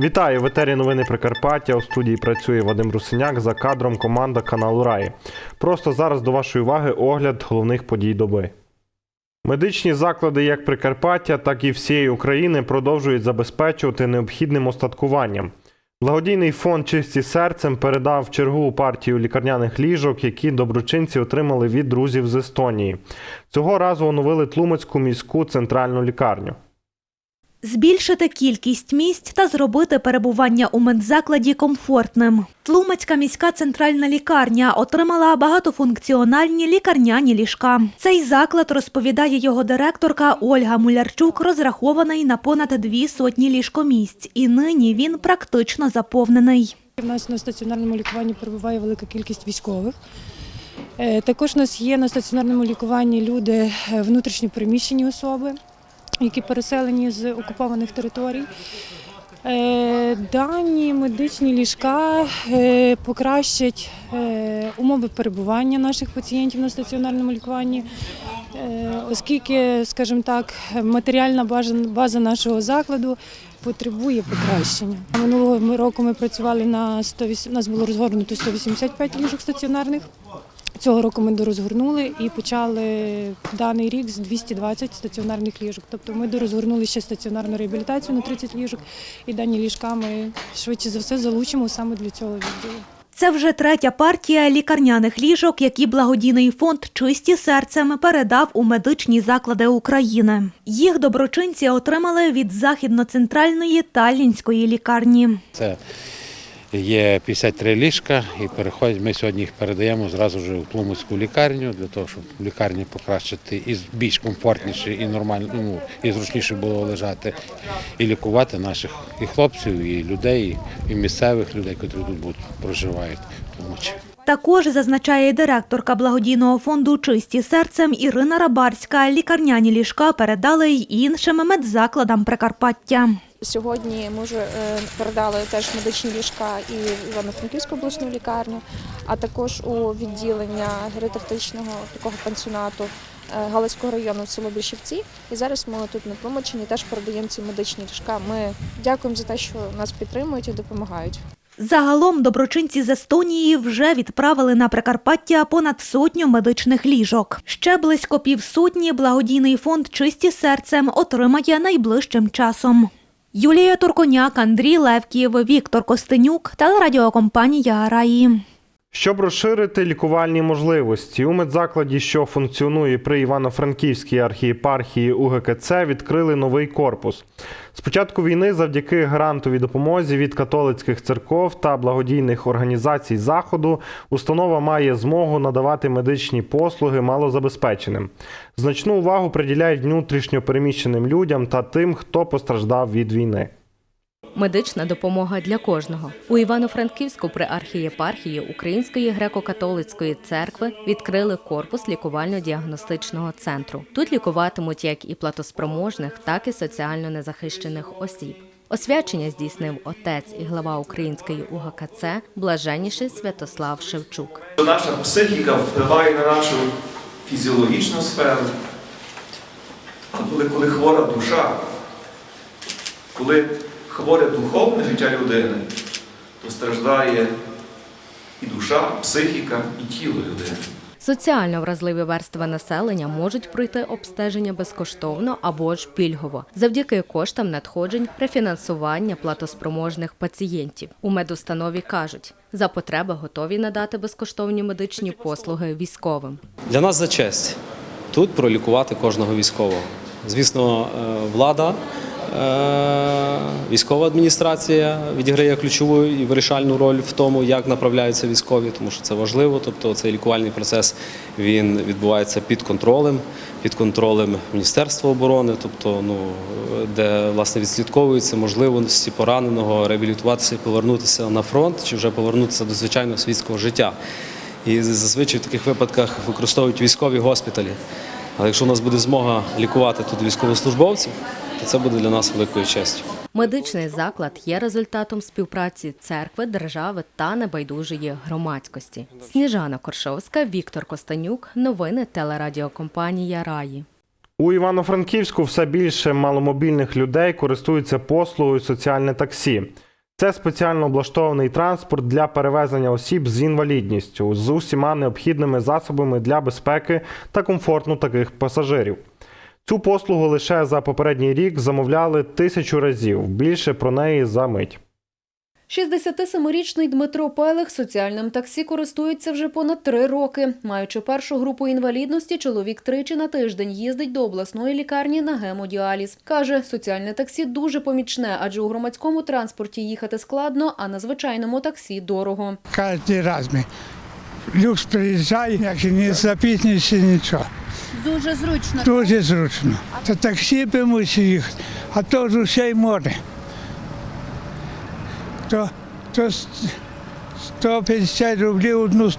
Вітаю в етері новини Прикарпаття. У студії працює Вадим Русиняк за кадром команда каналу Раї. Просто зараз до вашої уваги огляд головних подій доби. Медичні заклади як Прикарпаття, так і всієї України продовжують забезпечувати необхідним остаткуванням. Благодійний фонд Чисті серцем передав чергову партію лікарняних ліжок, які доброчинці отримали від друзів з Естонії. Цього разу оновили Тлумацьку міську центральну лікарню. Збільшити кількість місць та зробити перебування у медзакладі комфортним. Тлумацька міська центральна лікарня отримала багатофункціональні лікарняні ліжка. Цей заклад, розповідає його директорка Ольга Мулярчук, розрахований на понад дві сотні ліжкомісць, і нині він практично заповнений. У нас на стаціонарному лікуванні перебуває велика кількість військових. Е, Також у нас є на стаціонарному лікуванні люди е, внутрішньо переміщені особи, які переселені з окупованих територій. Е, Дані медичні ліжка е, покращать е, умови перебування наших пацієнтів на стаціонарному лікуванні, оскільки, скажімо так, матеріальна база, нашого закладу потребує покращення. Минулого року ми працювали на 108, у нас було розгорнуто 185 ліжок стаціонарних. Цього року ми дорозгорнули і почали даний рік з 220 стаціонарних ліжок. Тобто ми дорозгорнули ще стаціонарну реабілітацію на 30 ліжок, і дані ліжка ми швидше за все залучимо саме для цього відділу. Це вже третя партія лікарняних ліжок, які благодійний фонд Чисті серцем передав у медичні заклади України. Їх доброчинці отримали від західно-центральної таллінської лікарні. Це є 53 ліжка, і переходять. Ми сьогодні їх передаємо зразу вже в Тлумацьку лікарню для того, щоб в лікарні покращити і більш комфортніше, і нормально, ну і зручніше було лежати, і лікувати наших і хлопців, і людей, і місцевих людей, які тут будуть проживають. Тому що Також зазначає директорка благодійного фонду Чисті серцем Ірина Рабарська. Лікарняні ліжка передали й іншим медзакладам Прикарпаття. Сьогодні ми вже е, передали теж медичні ліжка і в Івано-Франківську обласну лікарню, а також у відділення геріатричного такого пансіонату е, Галицького району в село Більшівці. І зараз ми тут на Тлумачині теж передаємо ці медичні ліжка. Ми дякуємо за те, що нас підтримують і допомагають. Загалом доброчинці з Естонії вже відправили на Прикарпаття понад сотню медичних ліжок. Ще близько півсотні благодійний фонд Чисті серцем отримає найближчим часом. Юлія Турконяк, Андрій Левків, Віктор Костенюк, телерадіокомпанія Раї. Щоб розширити лікувальні можливості, у медзакладі, що функціонує при Івано-Франківській архієпархії УГКЦ, відкрили новий корпус. З початку війни, завдяки грантовій допомозі від католицьких церков та благодійних організацій Заходу, установа має змогу надавати медичні послуги малозабезпеченим. Значну увагу приділяють внутрішньо переміщеним людям та тим, хто постраждав від війни. Медична допомога для кожного у Івано-Франківську при архієпархії Української греко-католицької церкви відкрили корпус лікувально-діагностичного центру. Тут лікуватимуть як і платоспроможних, так і соціально незахищених осіб. Освячення здійснив отець і глава Української УГКЦ блаженніший Святослав Шевчук. Наша психіка впливає на нашу фізіологічну сферу. Коли, коли хвора душа, коли хворе духовне життя людини, то страждає і душа, психіка, і тіло людини. Соціально вразливі верстви населення можуть пройти обстеження безкоштовно або ж пільгово завдяки коштам надходжень при фінансування платоспроможних пацієнтів. У медустанові кажуть, за потреби готові надати безкоштовні медичні послуги військовим. Для нас за честь тут пролікувати кожного військового. Звісно, е, влада, військова адміністрація відіграє ключову і вирішальну роль в тому, як направляються військові, тому що це важливо. Тобто цей лікувальний процес він відбувається під контролем, під контролем Міністерства оборони, тобто ну де власне відслідковуються можливості пораненого реабілітуватися і повернутися на фронт чи вже повернутися до звичайного світського життя. І зазвичай в таких випадках використовують військові госпіталі. Але якщо у нас буде змога лікувати тут військовослужбовців, то це буде для нас великою честю. Медичний заклад є результатом співпраці церкви, держави та небайдужої громадськості. Сніжана Коршовська, Віктор Костанюк. Новини телерадіокомпанія Раї. У Івано-Франківську все більше маломобільних людей користуються послугою соціальне таксі. Це спеціально облаштований транспорт для перевезення осіб з інвалідністю з усіма необхідними засобами для безпеки та комфорту таких пасажирів. Цю послугу лише за попередній рік замовляли тисячу разів. Більше про неї за мить. 67-річний Дмитро Пелих соціальним таксі користується вже понад три роки. Маючи першу групу інвалідності, чоловік тричі на тиждень їздить до обласної лікарні на гемодіаліз. Каже, соціальне таксі дуже помічне, адже у громадському транспорті їхати складно, а на звичайному таксі дорого. Кожен раз ми. Люкс приїжджає, як і не запізнюється нічого. Дуже зручно. Дуже зручно. Та таксі би мусив їхати, а то ж усе й море. То, то 150 рублів одну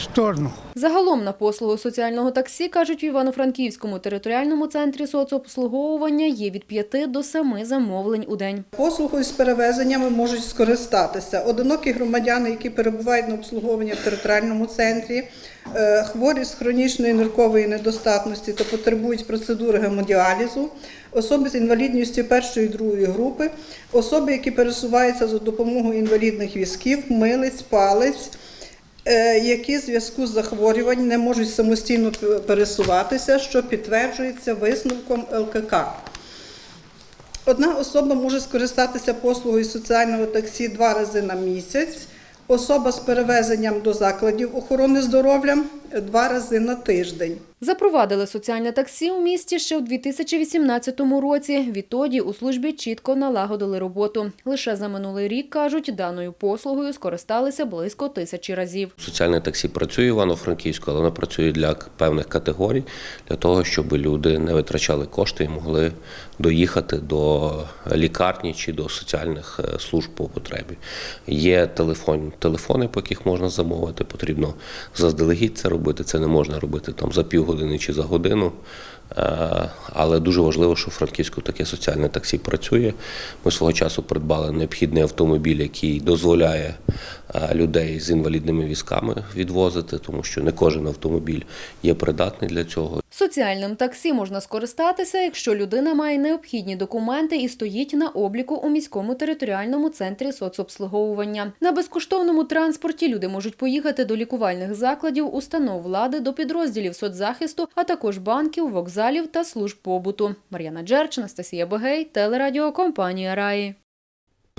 сторону. Загалом на послугу соціального таксі, кажуть, в Івано-Франківському територіальному центрі соцобслуговування є від 5 до 7 замовлень у день. Послугою з перевезеннями можуть скористатися одинокі громадяни, які перебувають на обслуговуванні в територіальному центрі, е, хворі з хронічної ниркової недостатності та потребують процедури гемодіалізу, особи з інвалідністю першої і другої групи, особи, які пересуваються за допомогою інвалідних візків, милиць, палець. Е, Які в зв'язку з захворюванням не можуть самостійно пересуватися, що підтверджується висновком ЛКК. Одна особа може скористатися послугою соціального таксі два рази на місяць. Особа з перевезенням до закладів охорони здоров'я два рази на тиждень. Запровадили соціальне таксі у місті ще у 2018 році. Відтоді у службі чітко налагодили роботу. Лише за минулий рік, кажуть, даною послугою скористалися близько тисячі разів. Соціальне таксі працює в Івано-Франківську, але воно працює для певних категорій, для того, щоб люди не витрачали кошти і могли доїхати до лікарні чи до соціальних е, служб по потребі. Є телефон, телефони, по яких можна замовити. Потрібно заздалегідь це робити. Це не можна робити там за півгодини чи за годину. Е, Але дуже важливо, що в Франківську таке соціальне таксі працює. Ми свого часу придбали необхідний автомобіль, який дозволяє е, людей з інвалідними візками відвозити, тому що не кожен автомобіль є придатний для цього. Соціальним таксі можна скористатися, якщо людина має необхідні документи і стоїть на обліку у міському територіальному центрі соцобслуговування. На безкоштовному транспорті люди можуть поїхати до лікувальних закладів, установ влади, до підрозділів соцзахисту, а також банків, вокзалів та служб побуту. Мар'яна Джерч, Анастасія Бегей, телерадіокомпанія Раї.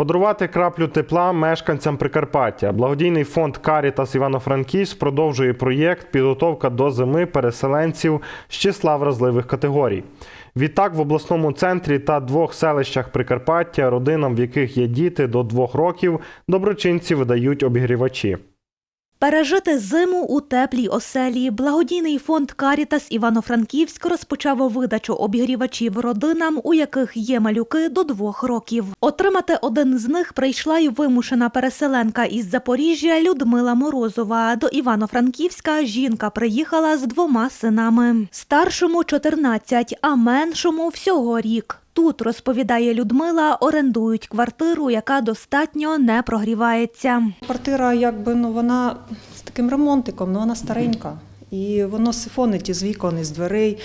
Подарувати краплю тепла мешканцям Прикарпаття. Благодійний фонд Карітас Івано-Франківськ продовжує проєкт підготовка до зими переселенців з числа вразливих категорій. Відтак, в обласному центрі та двох селищах Прикарпаття, родинам, в яких є діти до двох років, доброчинці видають обігрівачі. Пережити зиму у теплій оселі. Благодійний фонд Карітас Івано-Франківськ розпочав видачу обігрівачів родинам, у яких є малюки до двох років. Отримати один з них прийшла й вимушена переселенка із Запоріжжя Людмила Морозова. До Івано-Франківська жінка приїхала з двома синами. Старшому 14, а меншому всього рік. Тут, розповідає Людмила, орендують квартиру, яка достатньо не прогрівається. Квартира, якби ну вона з таким ремонтиком, ну вона старенька. І воно сифонить із вікон, із дверей.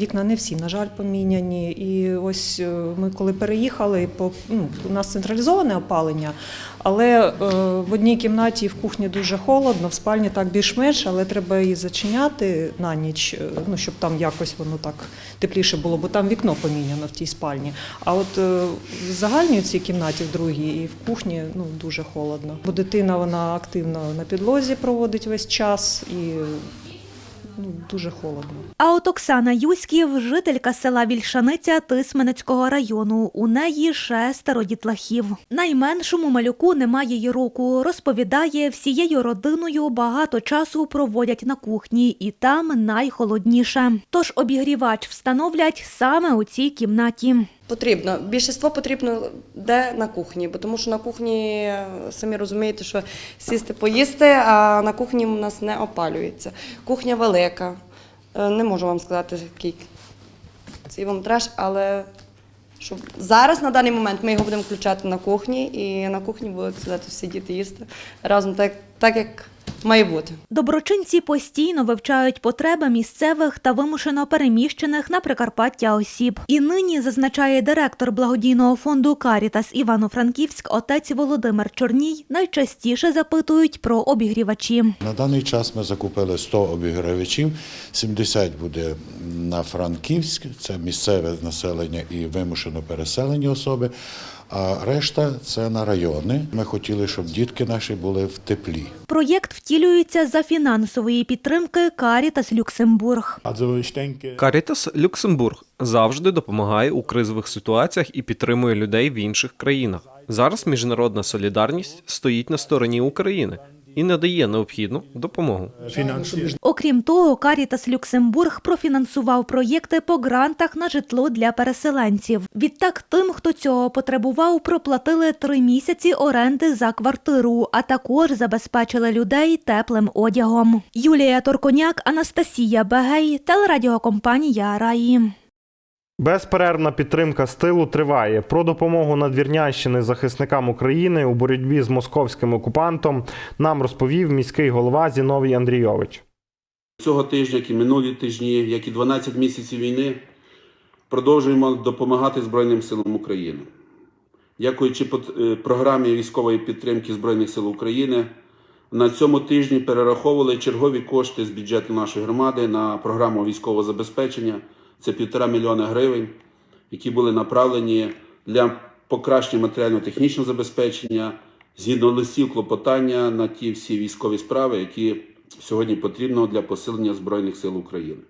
Вікна не всі, на жаль, поміняні. І ось е, ми коли переїхали, по ну, у нас централізоване опалення, але е, в одній кімнаті в кухні дуже холодно, в спальні так більш-менш, але треба її зачиняти на ніч, е, ну щоб там якось воно так тепліше було, бо там вікно поміняно в тій спальні. А от в загальній цій кімнаті, в другій і в кухні, ну дуже холодно. Бо дитина вона активно на підлозі проводить весь час і ну, дуже холодно. А от Оксана Юськів, жителька села Вільшаниця Тисменецького району. У неї шестеро дітлахів. Найменшому малюку немає й року. Розповідає, всією родиною багато часу проводять на кухні, і там найхолодніше. Тож обігрівач встановлять саме у цій кімнаті. Потрібно. Більшість потрібно де на кухні, бо тому що на кухні самі розумієте, що сісти поїсти, а на кухні у нас не опалюється. Кухня велика. Е, Не можу вам сказати, який цей вам треш, але щоб зараз на даний момент ми його будемо включати на кухні, і на кухні будуть сидіти всі діти їсти разом так, так як має бути. Доброчинці постійно вивчають потреби місцевих та вимушено переміщених на Прикарпаття осіб. І нині зазначає директор благодійного фонду Карітас Івано-Франківськ отець Володимир Чорній. Найчастіше запитують про обігрівачі. На даний час ми закупили 100 обігрівачів, 70 буде на Франківськ, це місцеве населення і вимушено переселені особи, а решта це на райони. Ми хотіли, щоб дітки наші були в теплі. Проєкт втілюється за фінансової підтримки Карітас Люксембург. Карітас Люксембург завжди допомагає у кризових ситуаціях і підтримує людей в інших країнах. Зараз міжнародна солідарність стоїть на стороні України і надає необхідну допомогу. Окрім того, Карітас Люксембург профінансував проєкти по грантах на житло для переселенців. Відтак, тим, хто цього потребував, проплатили три місяці оренди за квартиру, а також забезпечили людей теплим одягом. Юлія Торконяк, Анастасія Бегей, телерадіокомпанія Раї. Безперервна підтримка з тилу триває. Про допомогу надвірнянщини захисникам України у боротьбі з московським окупантом нам розповів міський голова Зіновій Андрійович. Цього тижня, як і минулі тижні, як і 12 місяців війни, продовжуємо допомагати Збройним силам України. Дякуючи е, програмі військової підтримки Збройних сил України, на цьому тижні перераховували чергові кошти з бюджету нашої громади на програму військового забезпечення. Це півтора мільйона гривень, які були направлені для покращення матеріально-технічного забезпечення, згідно листів клопотання на ті всі військові справи, які сьогодні потрібно для посилення Збройних сил України.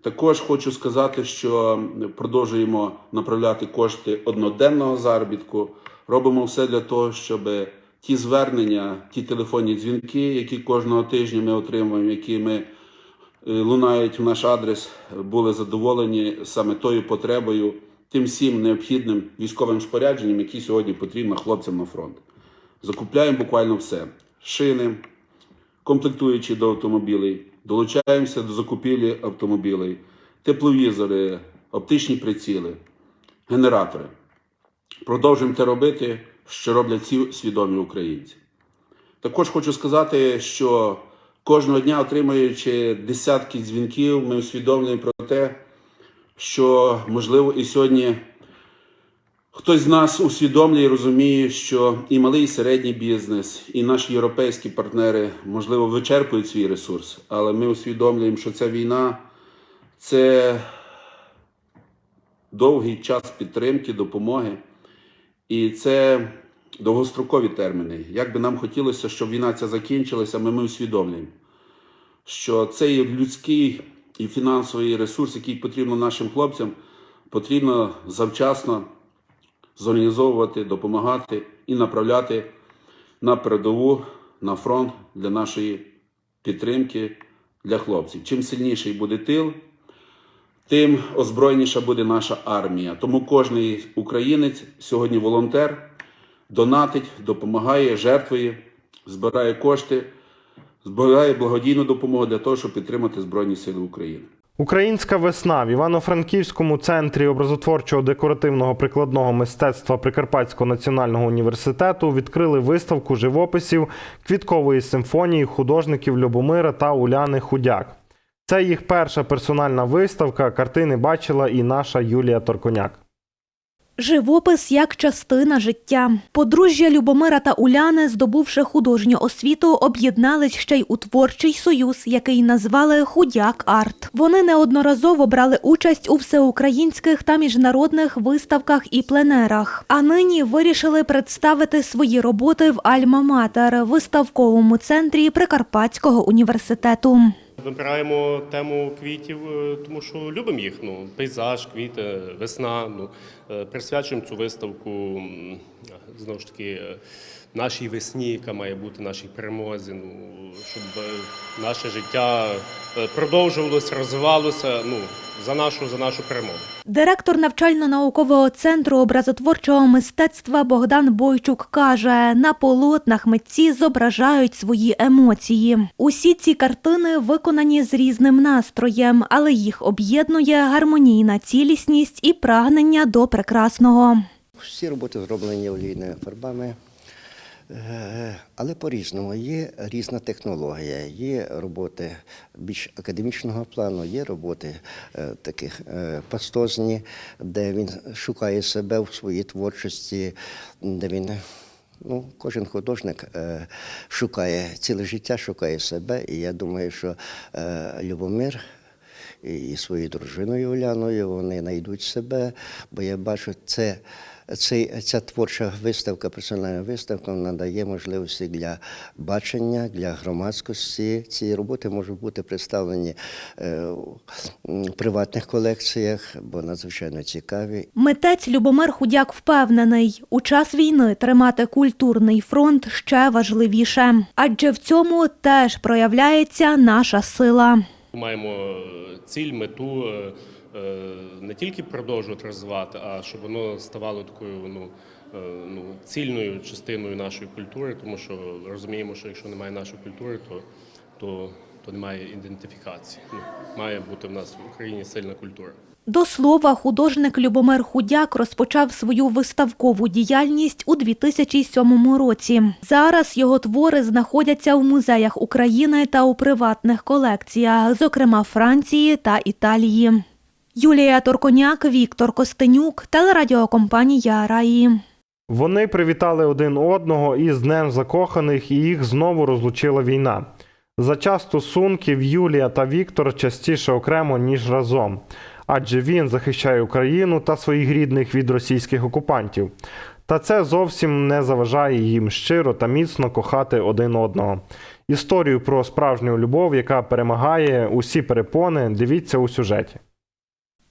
Також хочу сказати, що продовжуємо направляти кошти одноденного заробітку. Робимо все для того, щоб ті звернення, ті телефонні дзвінки, які кожного тижня ми отримуємо, які ми лунають в наш адрес, були задоволені саме тою потребою, тим всім необхідним військовим спорядженням, які сьогодні потрібно хлопцям на фронт. Закупляємо буквально все: шини, комплектуючі до автомобілей, долучаємося до закупівлі автомобілей, тепловізори, оптичні приціли, генератори. Продовжуємо те робити, що роблять ці свідомі українці. Також хочу сказати, що кожного дня, отримуючи десятки дзвінків, ми усвідомлюємо про те, що можливо і сьогодні хтось з нас усвідомлює і розуміє, що і малий, і середній бізнес, і наші європейські партнери, можливо, вичерпують свій ресурс, але ми усвідомлюємо, що ця війна це довгий час підтримки, допомоги. І це довгострокові терміни. Як би нам хотілося, щоб війна ця закінчилася, ми, ми усвідомлюємо, що цей людський і фінансовий ресурс, який потрібно нашим хлопцям, потрібно завчасно зорганізовувати, допомагати і направляти на передову, на фронт для нашої підтримки для хлопців. Чим сильніший буде тил, тим озброєніша буде наша армія. Тому кожен українець сьогодні волонтер, донатить, допомагає, жертвує, збирає кошти, збирає благодійну допомогу для того, щоб підтримати Збройні Сили України. Українська весна в Івано-Франківському центрі образотворчого декоративного прикладного мистецтва Прикарпатського національного університету відкрили виставку живописів квіткової симфонії художників Любомира та Уляни Худяк. Це їх перша персональна виставка. Картини бачила і наша Юлія Торконяк. Живопис як частина життя. Подружжя Любомира та Уляни, здобувши художню освіту, об'єднались ще й у творчий союз, який назвали Худяк Арт. Вони неодноразово брали участь у всеукраїнських та міжнародних виставках і пленерах. А нині вирішили представити свої роботи в Альма-Матер виставковому центрі Прикарпатського університету. Вибираємо тему квітів, е, тому що любимо їх. Ну, пейзаж, квіти, весна. Ну, присвячуємо цю виставку знову ж таки е, нашій весні, яка має бути нашій перемозі, ну, щоб е, наше життя е, продовжувалося, розвивалося ну, за нашу, за нашу перемогу. Директор навчально-наукового центру образотворчого мистецтва Богдан Бойчук каже: на полотнах митці зображають свої емоції. Усі ці картини виконані з різним настроєм, але їх об'єднує гармонійна цілісність і прагнення до прекрасного. Всі роботи зроблені олійними фарбами, але по-різному. Є різна технологія, є роботи більш академічного плану, є роботи е, таких е, пастозні, де він шукає себе в своїй творчості, де він. Ну, кожен художник е, шукає ціле життя, шукає себе. І я думаю, що е, Любомир і своєю дружиною Уляною вони знайдуть себе, бо я бачу, це, цей, ця творча виставка, персональна виставка, вона дає можливості для бачення, для громадськості. Ці роботи можуть бути представлені е, в приватних колекціях, бо надзвичайно цікаві. Митець Любомир Худяк впевнений, у час війни тримати культурний фронт ще важливіше, адже в цьому теж проявляється наша сила. Маємо е, ціль, мету е, е, не тільки продовжувати розвивати, а щоб воно ставало такою ну, е, ну, цільною частиною нашої культури, тому що розуміємо, що якщо немає нашої культури, то, то, то немає ідентифікації. Ну, має бути в нас в Україні сильна культура. До слова, художник Любомир Худяк розпочав свою виставкову діяльність у 2007 році. Зараз його твори знаходяться в музеях України та у приватних колекціях, зокрема Франції та Італії. Юлія Торконяк, Віктор Костенюк, телерадіокомпанія Раї. Вони привітали один одного із Днем закоханих, і їх знову розлучила війна. За час стосунків Юлія та Віктор частіше окремо, ніж разом. Адже він захищає Україну та своїх рідних від російських окупантів. Та це зовсім не заважає їм щиро та міцно кохати один одного. Історію про справжню любов, яка перемагає усі перепони, дивіться у сюжеті.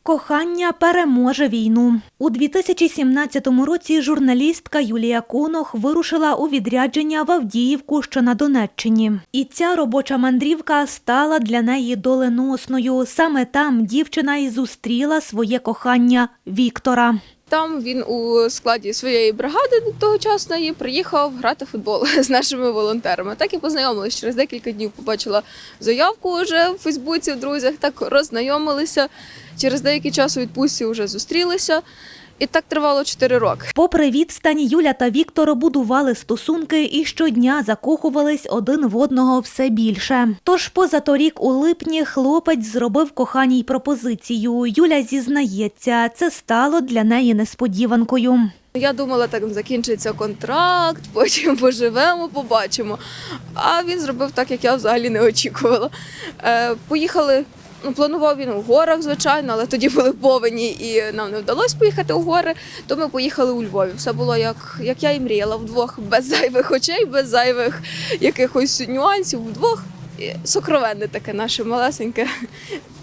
Кохання переможе війну. У 2017 році журналістка Юлія Конох вирушила у відрядження в Авдіївку, що на Донеччині. І ця робоча мандрівка стала для неї доленосною. Саме там дівчина і зустріла своє кохання Віктора. Там він у складі своєї бригади тогочасної приїхав грати в футбол з нашими волонтерами. Так і познайомилися. Через декілька днів побачила заявку вже в Фейсбуці, в друзях. Так роззнайомилися. Через деякий час у відпустці вже зустрілися. І так тривало 4 роки. Попри відстань, Юля та Віктор будували стосунки і щодня закохувались один в одного все більше. Тож позаторік у липні хлопець зробив коханій пропозицію. Юля зізнається, це стало для неї несподіванкою. Я думала, так закінчиться контракт, потім поживемо, побачимо. А він зробив так, як я взагалі не очікувала. Е, поїхали. Ну, планував він у горах, звичайно, але тоді були повені і нам не вдалося поїхати у гори. То ми поїхали у Львові. Все було як, як я і мріяла, вдвох, без зайвих очей, без зайвих якихось нюансів, вдвох. Сокровенне таке наше малесеньке,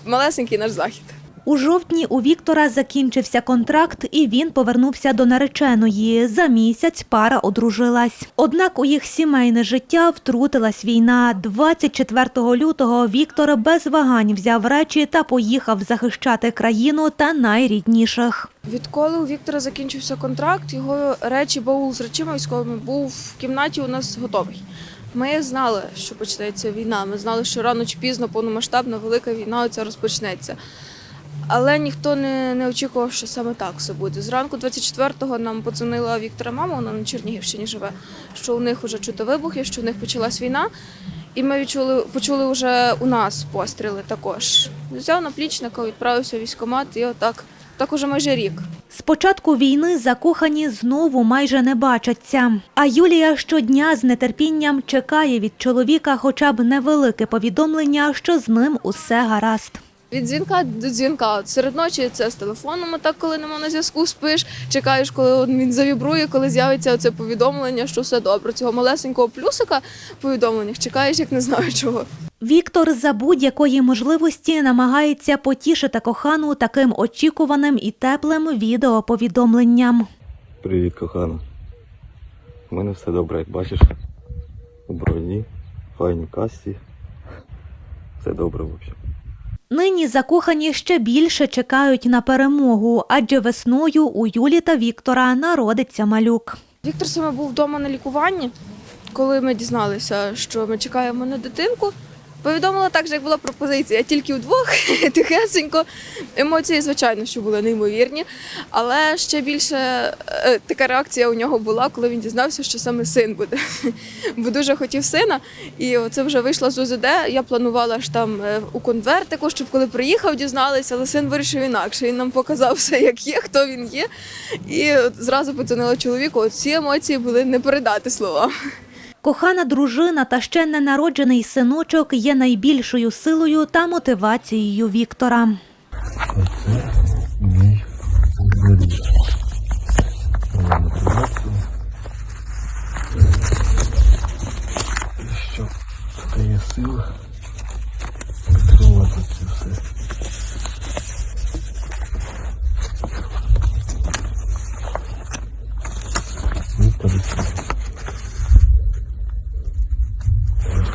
малесенький наш захід. У жовтні у Віктора закінчився контракт, і він повернувся до нареченої. За місяць пара одружилась. Однак у їх сімейне життя втрутилась війна. 24 лютого Віктор без вагань взяв речі та поїхав захищати країну та найрідніших. Відколи у Віктора закінчився контракт, його речі, баул з речима військовими був в кімнаті у нас готовий. Ми знали, що почнеться війна. Ми знали, що рано чи пізно повномасштабна велика війна оця розпочнеться. Але ніхто не, не очікував, що саме так все буде. Зранку 24-го нам подзвонила Віктора мама, вона на Чернігівщині живе, що у них вже чути вибухи, що у них почалась війна. І ми відчули, почули вже у нас постріли також. Взяв наплічника, відправився в військкомат і отак, так уже майже рік. З початку війни закохані знову майже не бачаться. А Юлія щодня з нетерпінням чекає від чоловіка хоча б невелике повідомлення, що з ним усе гаразд. Від дзвінка до дзвінка. От серед ночі це з телефоном, так коли нема на зв'язку, спиш, чекаєш, коли він завібрує, коли з'явиться оце повідомлення, що все добре. Цього малесенького плюсика в повідомленнях чекаєш, як не знаю чого. Віктор за будь-якої можливості намагається потішити кохану таким очікуваним і теплим відеоповідомленням. Привіт, кохана. У мене все добре, як бачиш. У броні, файні касті. Все добре, в общем. Нині закохані ще більше чекають на перемогу, адже весною у Юлі та Віктора народиться малюк. Віктор саме був вдома на лікуванні, коли ми дізналися, що ми чекаємо на дитинку. Повідомила так, як була пропозиція, тільки вдвох, тихесенько. Емоції, звичайно, що були неймовірні. Але ще більше е, така реакція у нього була, коли він дізнався, що саме син буде. Бо дуже хотів сина. І це вже вийшла з УЗД. Я планувала ж там е, у конвертику, щоб коли приїхав, дізналися, але син вирішив інакше. Він нам показав все, як є, хто він є. І от зразу подзвонила чоловіку. От ці емоції були не передати словам. Кохана дружина та ще ненароджений синочок є найбільшою силою та мотивацією Віктора. Мій виріс. Вона мотивація. Що дає сил підтримувати це все. Віктор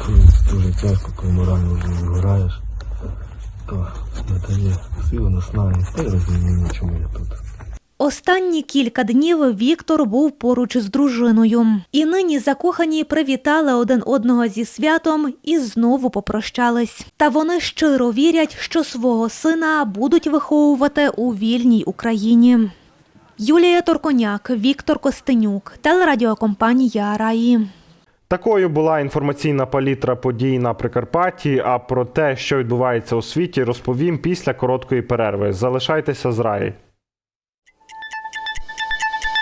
Коли дуже тяжко, коли морально вже вигораєш, то надає сили, наснаги, та й розуміння, чому я тут. Останні кілька днів Віктор був поруч з дружиною. І нині закохані привітали один одного зі святом і знову попрощались. Та вони щиро вірять, що свого сина будуть виховувати у вільній Україні. Юлія Торконяк, Віктор Костенюк, телерадіокомпанія Раї. Такою була інформаційна палітра подій на Прикарпатті. А про те, що відбувається у світі, розповім після короткої перерви. Залишайтеся з раї.